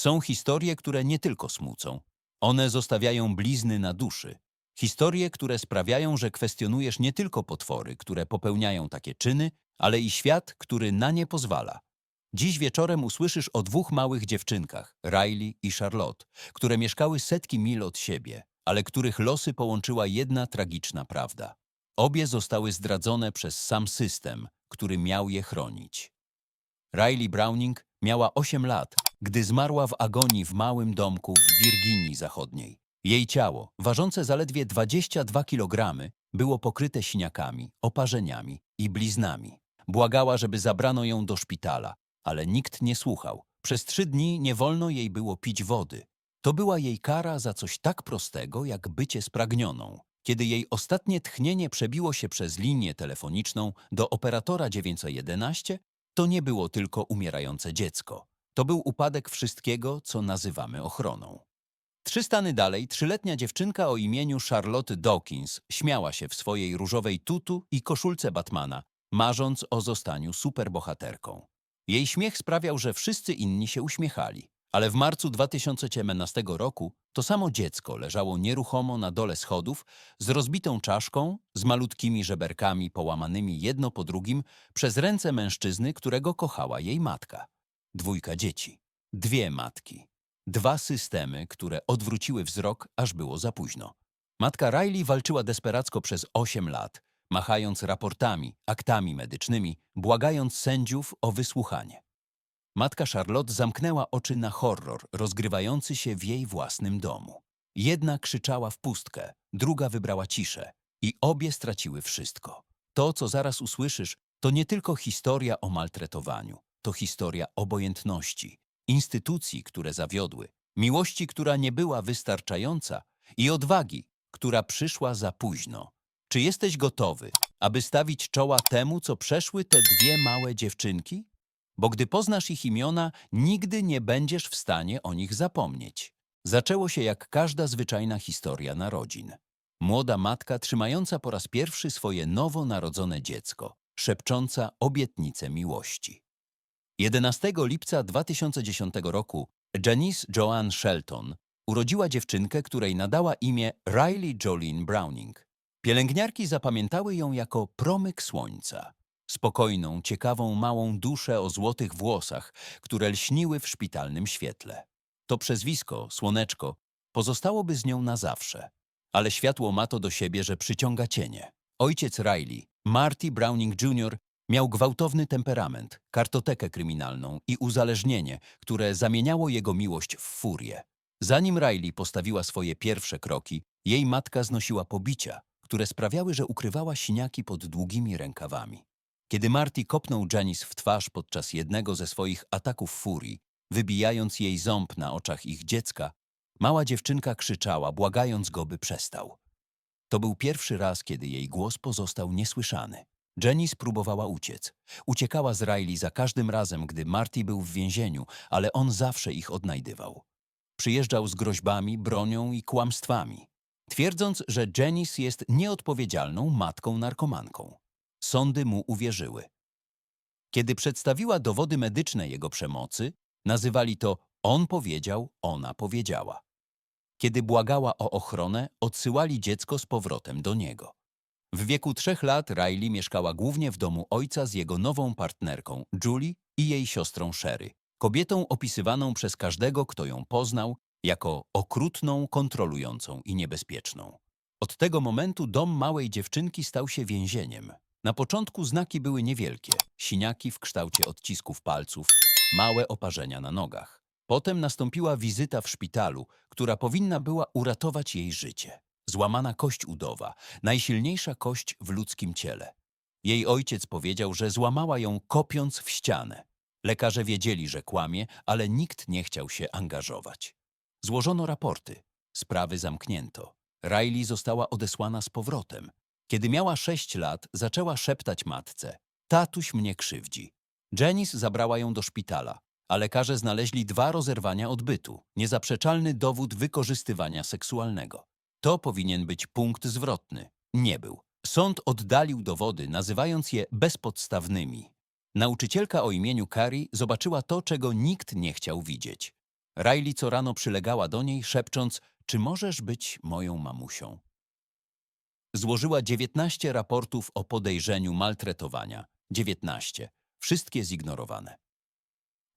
Są historie, które nie tylko smucą. One zostawiają blizny na duszy. Historie, które sprawiają, że kwestionujesz nie tylko potwory, które popełniają takie czyny, ale i świat, który na nie pozwala. Dziś wieczorem usłyszysz o dwóch małych dziewczynkach, Riley i Charlotte, które mieszkały setki mil od siebie, ale których losy połączyła jedna tragiczna prawda. Obie zostały zdradzone przez sam system, który miał je chronić. Riley Browning miała 8 lat, gdy zmarła w agonii w małym domku w Wirginii Zachodniej. Jej ciało, ważące zaledwie 22 kg, było pokryte siniakami, oparzeniami i bliznami. Błagała, żeby zabrano ją do szpitala, ale nikt nie słuchał. Przez trzy dni nie wolno jej było pić wody. To była jej kara za coś tak prostego, jak bycie spragnioną. Kiedy jej ostatnie tchnienie przebiło się przez linię telefoniczną do operatora 911, to nie było tylko umierające dziecko. To był upadek wszystkiego, co nazywamy ochroną. Trzy stany dalej, trzyletnia dziewczynka o imieniu Charlotte Dawkins śmiała się w swojej różowej tutu i koszulce Batmana, marząc o zostaniu superbohaterką. Jej śmiech sprawiał, że wszyscy inni się uśmiechali. Ale w marcu 2017 roku to samo dziecko leżało nieruchomo na dole schodów z rozbitą czaszką, z malutkimi żeberkami połamanymi jedno po drugim przez ręce mężczyzny, którego kochała jej matka. Dwójka dzieci. Dwie matki. Dwa systemy, które odwróciły wzrok, aż było za późno. Matka Riley walczyła desperacko przez 8 lat, machając raportami, aktami medycznymi, błagając sędziów o wysłuchanie. Matka Charlotte zamknęła oczy na horror rozgrywający się w jej własnym domu. Jedna krzyczała w pustkę, druga wybrała ciszę i obie straciły wszystko. To, co zaraz usłyszysz, to nie tylko historia o maltretowaniu, to historia obojętności, instytucji, które zawiodły, miłości, która nie była wystarczająca i odwagi, która przyszła za późno. Czy jesteś gotowy, aby stawić czoła temu, co przeszły te dwie małe dziewczynki? Bo gdy poznasz ich imiona, nigdy nie będziesz w stanie o nich zapomnieć. Zaczęło się jak każda zwyczajna historia narodzin. Młoda matka trzymająca po raz pierwszy swoje nowonarodzone dziecko, szepcząca obietnicę miłości. 11 lipca 2010 roku Janice Joanne Shelton urodziła dziewczynkę, której nadała imię Riley Jolene Browning. Pielęgniarki zapamiętały ją jako promyk słońca. Spokojną, ciekawą małą duszę o złotych włosach, które lśniły w szpitalnym świetle. To przezwisko, słoneczko, pozostałoby z nią na zawsze. Ale światło ma to do siebie, że przyciąga cienie. Ojciec Riley, Marty Browning Jr., miał gwałtowny temperament, kartotekę kryminalną i uzależnienie, które zamieniało jego miłość w furię. Zanim Riley postawiła swoje pierwsze kroki, jej matka znosiła pobicia, które sprawiały, że ukrywała siniaki pod długimi rękawami. Kiedy Marty kopnął Janice w twarz podczas jednego ze swoich ataków furii, wybijając jej ząb na oczach ich dziecka, mała dziewczynka krzyczała, błagając go, by przestał. To był pierwszy raz, kiedy jej głos pozostał niesłyszany. Janice próbowała uciec. Uciekała z Riley za każdym razem, gdy Marty był w więzieniu, ale on zawsze ich odnajdywał. Przyjeżdżał z groźbami, bronią i kłamstwami, twierdząc, że Janice jest nieodpowiedzialną matką narkomanką. Sądy mu uwierzyły. Kiedy przedstawiła dowody medyczne jego przemocy, nazywali to on powiedział, ona powiedziała. Kiedy błagała o ochronę, odsyłali dziecko z powrotem do niego. W wieku trzech lat Riley mieszkała głównie w domu ojca z jego nową partnerką, Julie i jej siostrą Sherry, kobietą opisywaną przez każdego, kto ją poznał, jako okrutną, kontrolującą i niebezpieczną. Od tego momentu dom małej dziewczynki stał się więzieniem. Na początku znaki były niewielkie, siniaki w kształcie odcisków palców, małe oparzenia na nogach. Potem nastąpiła wizyta w szpitalu, która powinna była uratować jej życie. Złamana kość udowa, najsilniejsza kość w ludzkim ciele. Jej ojciec powiedział, że złamała ją kopiąc w ścianę. Lekarze wiedzieli, że kłamie, ale nikt nie chciał się angażować. Złożono raporty. Sprawy zamknięto. Riley została odesłana z powrotem. Kiedy miała sześć lat, zaczęła szeptać matce. Tatuś mnie krzywdzi. Janice zabrała ją do szpitala, a lekarze znaleźli dwa rozerwania odbytu, niezaprzeczalny dowód wykorzystywania seksualnego. To powinien być punkt zwrotny. Nie był. Sąd oddalił dowody, nazywając je bezpodstawnymi. Nauczycielka o imieniu Carrie zobaczyła to, czego nikt nie chciał widzieć. Riley co rano przylegała do niej, szepcząc, czy możesz być moją mamusią? Złożyła 19 raportów o podejrzeniu maltretowania. 19. Wszystkie zignorowane.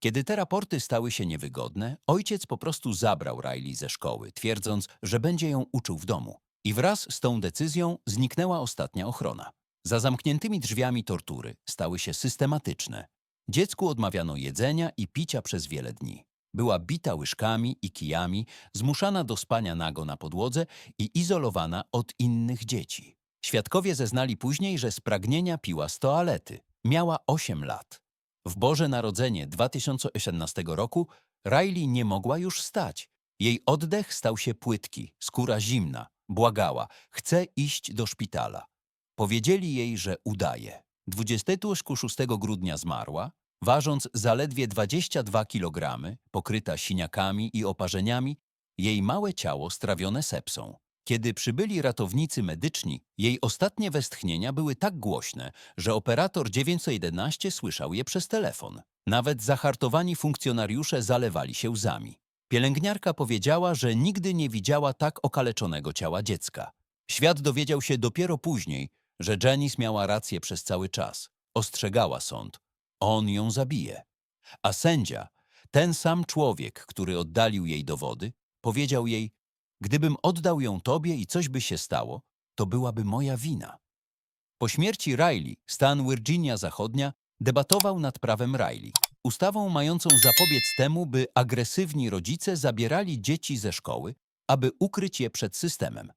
Kiedy te raporty stały się niewygodne, ojciec po prostu zabrał Riley ze szkoły, twierdząc, że będzie ją uczył w domu. I wraz z tą decyzją zniknęła ostatnia ochrona. Za zamkniętymi drzwiami tortury stały się systematyczne. Dziecku odmawiano jedzenia i picia przez wiele dni. Była bita łyżkami i kijami, zmuszana do spania nago na podłodze i izolowana od innych dzieci. Świadkowie zeznali później, że z pragnienia piła z toalety. Miała 8 lat. W Boże Narodzenie 2018 roku Riley nie mogła już stać. Jej oddech stał się płytki, skóra zimna. Błagała, chce iść do szpitala. Powiedzieli jej, że udaje. 26 grudnia zmarła, ważąc zaledwie 22 kg, pokryta siniakami i oparzeniami, jej małe ciało strawione sepsą. Kiedy przybyli ratownicy medyczni, jej ostatnie westchnienia były tak głośne, że operator 911 słyszał je przez telefon. Nawet zahartowani funkcjonariusze zalewali się łzami. Pielęgniarka powiedziała, że nigdy nie widziała tak okaleczonego ciała dziecka. Świat dowiedział się dopiero później, że Janice miała rację przez cały czas. Ostrzegała sąd. On ją zabije. A sędzia, ten sam człowiek, który oddalił jej dowody, powiedział jej, gdybym oddał ją tobie i coś by się stało, to byłaby moja wina. Po śmierci Riley, stan Virginia Zachodnia debatował nad prawem Riley, ustawą mającą zapobiec temu, by agresywni rodzice zabierali dzieci ze szkoły, aby ukryć je przed systemem.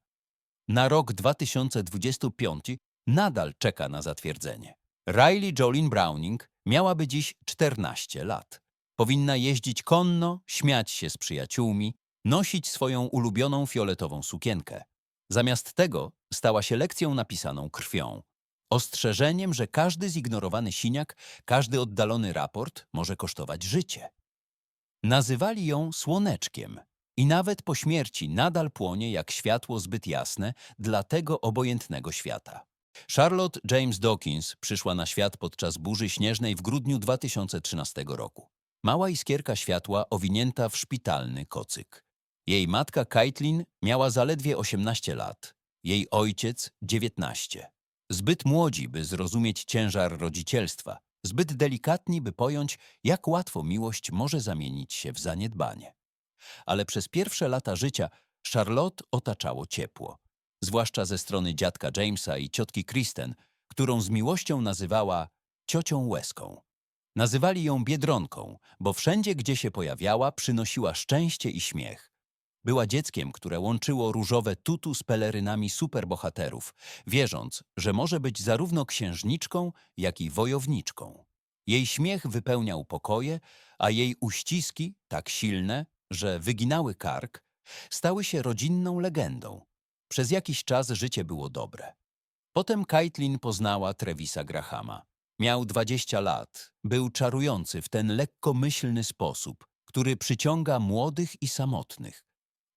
Na rok 2025 nadal czeka na zatwierdzenie. Riley Jolene Browning miałaby dziś 14 lat. Powinna jeździć konno, śmiać się z przyjaciółmi, nosić swoją ulubioną fioletową sukienkę. Zamiast tego stała się lekcją napisaną krwią. Ostrzeżeniem, że każdy zignorowany siniak, każdy oddalony raport może kosztować życie. Nazywali ją słoneczkiem i nawet po śmierci nadal płonie jak światło zbyt jasne dla tego obojętnego świata. Charlotte James Dawkins przyszła na świat podczas burzy śnieżnej w grudniu 2013 roku. Mała iskierka światła owinięta w szpitalny kocyk. Jej matka Caitlin miała zaledwie 18 lat, jej ojciec 19. Zbyt młodzi, by zrozumieć ciężar rodzicielstwa, zbyt delikatni, by pojąć, jak łatwo miłość może zamienić się w zaniedbanie. Ale przez pierwsze lata życia Charlotte otaczało ciepło, zwłaszcza ze strony dziadka Jamesa i ciotki Kristen, którą z miłością nazywała ciocią łezką. Nazywali ją Biedronką, bo wszędzie, gdzie się pojawiała, przynosiła szczęście i śmiech. Była dzieckiem, które łączyło różowe tutu z pelerynami superbohaterów, wierząc, że może być zarówno księżniczką, jak i wojowniczką. Jej śmiech wypełniał pokoje, a jej uściski, tak silne, że wyginały kark, stały się rodzinną legendą. Przez jakiś czas życie było dobre. Potem Caitlin poznała Trevisa Grahama. Miał 20 lat, był czarujący w ten lekkomyślny sposób, który przyciąga młodych i samotnych.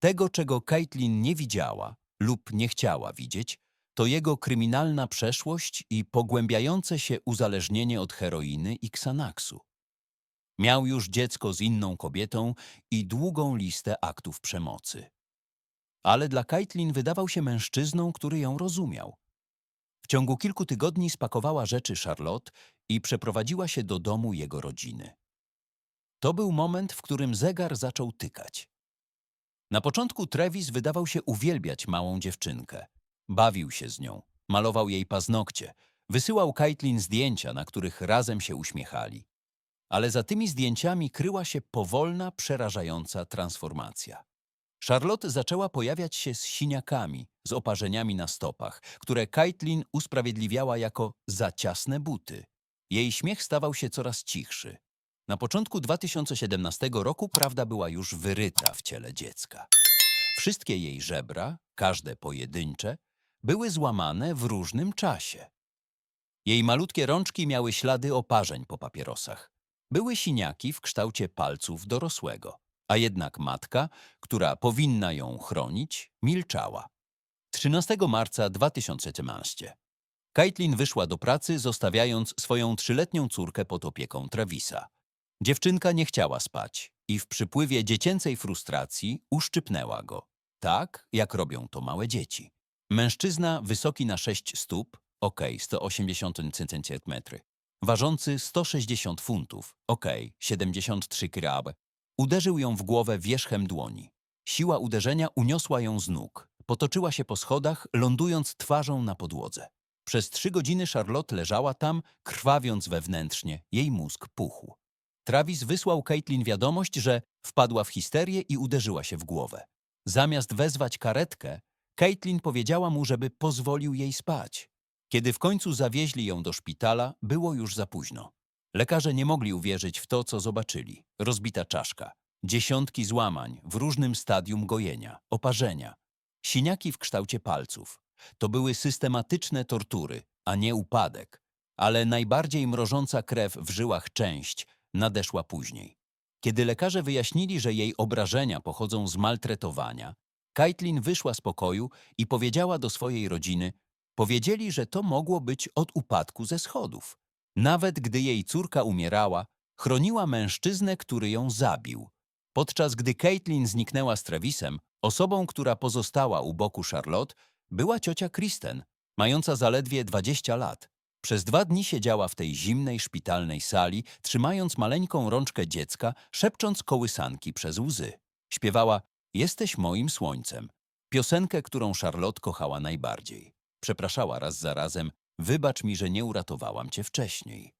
Tego, czego Caitlin nie widziała lub nie chciała widzieć, to jego kryminalna przeszłość i pogłębiające się uzależnienie od heroiny i ksanaksu. Miał już dziecko z inną kobietą i długą listę aktów przemocy. Ale dla Caitlin wydawał się mężczyzną, który ją rozumiał. W ciągu kilku tygodni spakowała rzeczy Charlotte i przeprowadziła się do domu jego rodziny. To był moment, w którym zegar zaczął tykać. Na początku Travis wydawał się uwielbiać małą dziewczynkę. Bawił się z nią, malował jej paznokcie, wysyłał Caitlin zdjęcia, na których razem się uśmiechali. Ale za tymi zdjęciami kryła się powolna, przerażająca transformacja. Charlotte zaczęła pojawiać się z siniakami, z oparzeniami na stopach, które Caitlin usprawiedliwiała jako za ciasne buty. Jej śmiech stawał się coraz cichszy. Na początku 2017 roku prawda była już wyryta w ciele dziecka. Wszystkie jej żebra, każde pojedyncze, były złamane w różnym czasie. Jej malutkie rączki miały ślady oparzeń po papierosach. Były siniaki w kształcie palców dorosłego, a jednak matka, która powinna ją chronić, milczała. 13 marca 2017 Caitlin wyszła do pracy, zostawiając swoją trzyletnią córkę pod opieką Travisa. Dziewczynka nie chciała spać i w przypływie dziecięcej frustracji uszczypnęła go. Tak, jak robią to małe dzieci. Mężczyzna wysoki na 6 stóp, ok, 180 cm, ważący 160 funtów, ok, 73 krab, uderzył ją w głowę wierzchem dłoni. Siła uderzenia uniosła ją z nóg. Potoczyła się po schodach, lądując twarzą na podłodze. Przez trzy godziny Charlotte leżała tam, krwawiąc wewnętrznie, jej mózg puchł. Travis wysłał Caitlin wiadomość, że wpadła w histerię i uderzyła się w głowę. Zamiast wezwać karetkę, Caitlin powiedziała mu, żeby pozwolił jej spać. Kiedy w końcu zawieźli ją do szpitala, było już za późno. Lekarze nie mogli uwierzyć w to, co zobaczyli. Rozbita czaszka, dziesiątki złamań w różnym stadium gojenia, oparzenia, siniaki w kształcie palców. To były systematyczne tortury, a nie upadek. Ale najbardziej mrożąca krew w żyłach część nadeszła później. Kiedy lekarze wyjaśnili, że jej obrażenia pochodzą z maltretowania, Caitlin wyszła z pokoju i powiedziała do swojej rodziny, powiedzieli, że to mogło być od upadku ze schodów. Nawet gdy jej córka umierała, chroniła mężczyznę, który ją zabił. Podczas gdy Caitlin zniknęła z Travisem, osobą, która pozostała u boku Charlotte, była ciocia Kristen, mająca zaledwie 20 lat. Przez dwa dni siedziała w tej zimnej szpitalnej sali, trzymając maleńką rączkę dziecka, szepcząc kołysanki przez łzy. Śpiewała Jesteś moim słońcem, piosenkę, którą Charlotte kochała najbardziej. Przepraszała raz za razem, wybacz mi, że nie uratowałam cię wcześniej.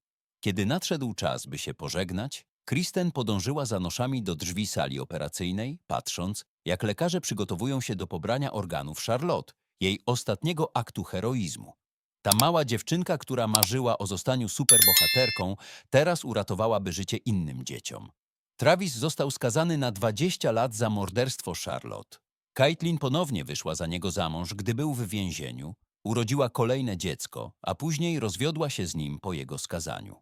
Kiedy nadszedł czas, by się pożegnać, Kristen podążyła za noszami do drzwi sali operacyjnej, patrząc, jak lekarze przygotowują się do pobrania organów Charlotte, jej ostatniego aktu heroizmu. Ta mała dziewczynka, która marzyła o zostaniu superbohaterką, teraz uratowałaby życie innym dzieciom. Travis został skazany na 20 lat za morderstwo Charlotte. Caitlin ponownie wyszła za niego za mąż, gdy był w więzieniu, urodziła kolejne dziecko, a później rozwiodła się z nim po jego skazaniu.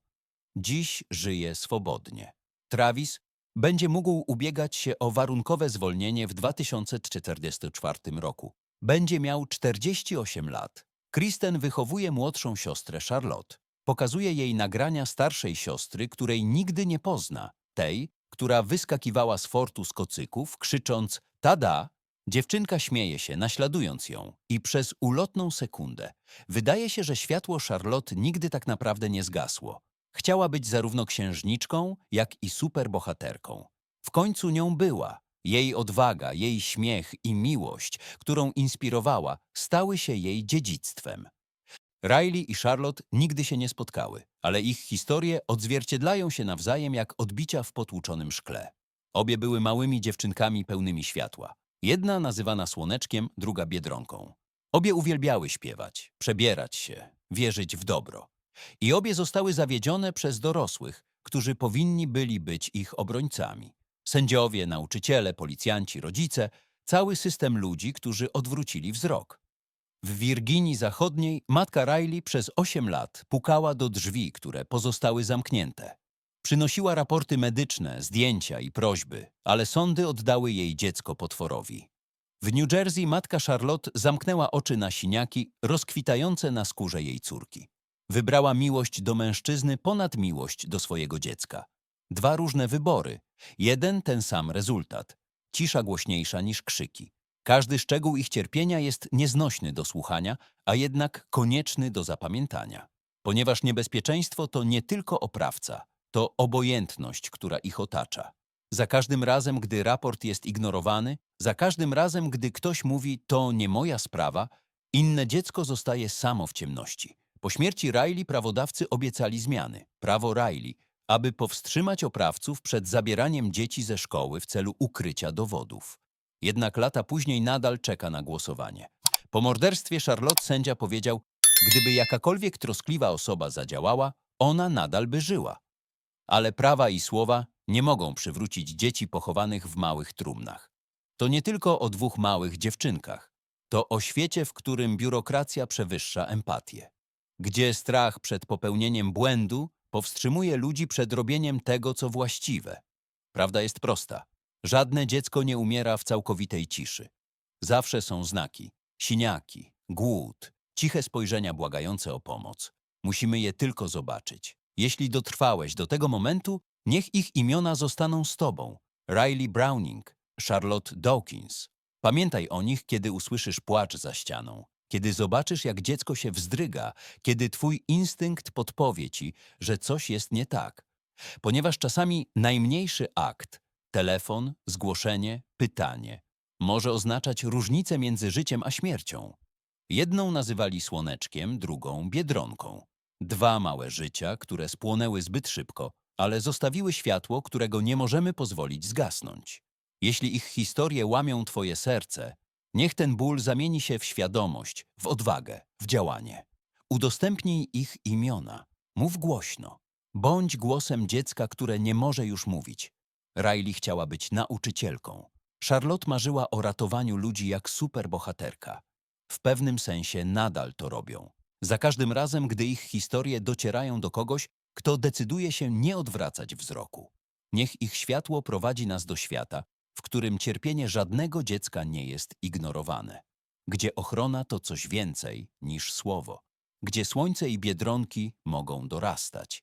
Dziś żyje swobodnie. Travis będzie mógł ubiegać się o warunkowe zwolnienie w 2044 roku. Będzie miał 48 lat. Kristen wychowuje młodszą siostrę Charlotte. Pokazuje jej nagrania starszej siostry, której nigdy nie pozna, tej, która wyskakiwała z fortu z kocyków, krzycząc tada, dziewczynka śmieje się, naśladując ją i przez ulotną sekundę wydaje się, że światło Charlotte nigdy tak naprawdę nie zgasło. Chciała być zarówno księżniczką, jak i superbohaterką. W końcu nią była. Jej odwaga, jej śmiech i miłość, którą inspirowała, stały się jej dziedzictwem. Riley i Charlotte nigdy się nie spotkały, ale ich historie odzwierciedlają się nawzajem jak odbicia w potłuczonym szkle. Obie były małymi dziewczynkami pełnymi światła. Jedna nazywana Słoneczkiem, druga Biedronką. Obie uwielbiały śpiewać, przebierać się, wierzyć w dobro. I obie zostały zawiedzione przez dorosłych, którzy powinni byli być ich obrońcami. Sędziowie, nauczyciele, policjanci, rodzice, cały system ludzi, którzy odwrócili wzrok. W Wirginii Zachodniej matka Riley przez 8 lat pukała do drzwi, które pozostały zamknięte. Przynosiła raporty medyczne, zdjęcia i prośby, ale sądy oddały jej dziecko potworowi. W New Jersey matka Charlotte zamknęła oczy na siniaki rozkwitające na skórze jej córki. Wybrała miłość do mężczyzny ponad miłość do swojego dziecka. Dwa różne wybory, jeden ten sam rezultat. Cisza głośniejsza niż krzyki. Każdy szczegół ich cierpienia jest nieznośny do słuchania, a jednak konieczny do zapamiętania. Ponieważ niebezpieczeństwo to nie tylko oprawca, to obojętność, która ich otacza. Za każdym razem, gdy raport jest ignorowany, za każdym razem, gdy ktoś mówi to nie moja sprawa, inne dziecko zostaje samo w ciemności. Po śmierci Riley prawodawcy obiecali zmiany, prawo Riley, aby powstrzymać oprawców przed zabieraniem dzieci ze szkoły w celu ukrycia dowodów. Jednak lata później nadal czeka na głosowanie. Po morderstwie Charlotte sędzia powiedział, gdyby jakakolwiek troskliwa osoba zadziałała, ona nadal by żyła. Ale prawa i słowa nie mogą przywrócić dzieci pochowanych w małych trumnach. To nie tylko o dwóch małych dziewczynkach. To o świecie, w którym biurokracja przewyższa empatię. Gdzie strach przed popełnieniem błędu powstrzymuje ludzi przed robieniem tego, co właściwe. Prawda jest prosta. Żadne dziecko nie umiera w całkowitej ciszy. Zawsze są znaki, siniaki, głód, ciche spojrzenia błagające o pomoc. Musimy je tylko zobaczyć. Jeśli dotrwałeś do tego momentu, niech ich imiona zostaną z tobą. Riley Browning, Charlotte Dawkins. Pamiętaj o nich, kiedy usłyszysz płacz za ścianą, kiedy zobaczysz, jak dziecko się wzdryga, kiedy twój instynkt podpowie ci, że coś jest nie tak. Ponieważ czasami najmniejszy akt, telefon, zgłoszenie, pytanie, może oznaczać różnicę między życiem a śmiercią. Jedną nazywali słoneczkiem, drugą biedronką. Dwa małe życia, które spłonęły zbyt szybko, ale zostawiły światło, którego nie możemy pozwolić zgasnąć. Jeśli ich historie łamią Twoje serce, niech ten ból zamieni się w świadomość, w odwagę, w działanie. Udostępnij ich imiona. Mów głośno. Bądź głosem dziecka, które nie może już mówić. Riley chciała być nauczycielką. Charlotte marzyła o ratowaniu ludzi jak superbohaterka. W pewnym sensie nadal to robią. Za każdym razem, gdy ich historie docierają do kogoś, kto decyduje się nie odwracać wzroku. Niech ich światło prowadzi nas do świata, w którym cierpienie żadnego dziecka nie jest ignorowane, gdzie ochrona to coś więcej niż słowo, gdzie słońce i biedronki mogą dorastać,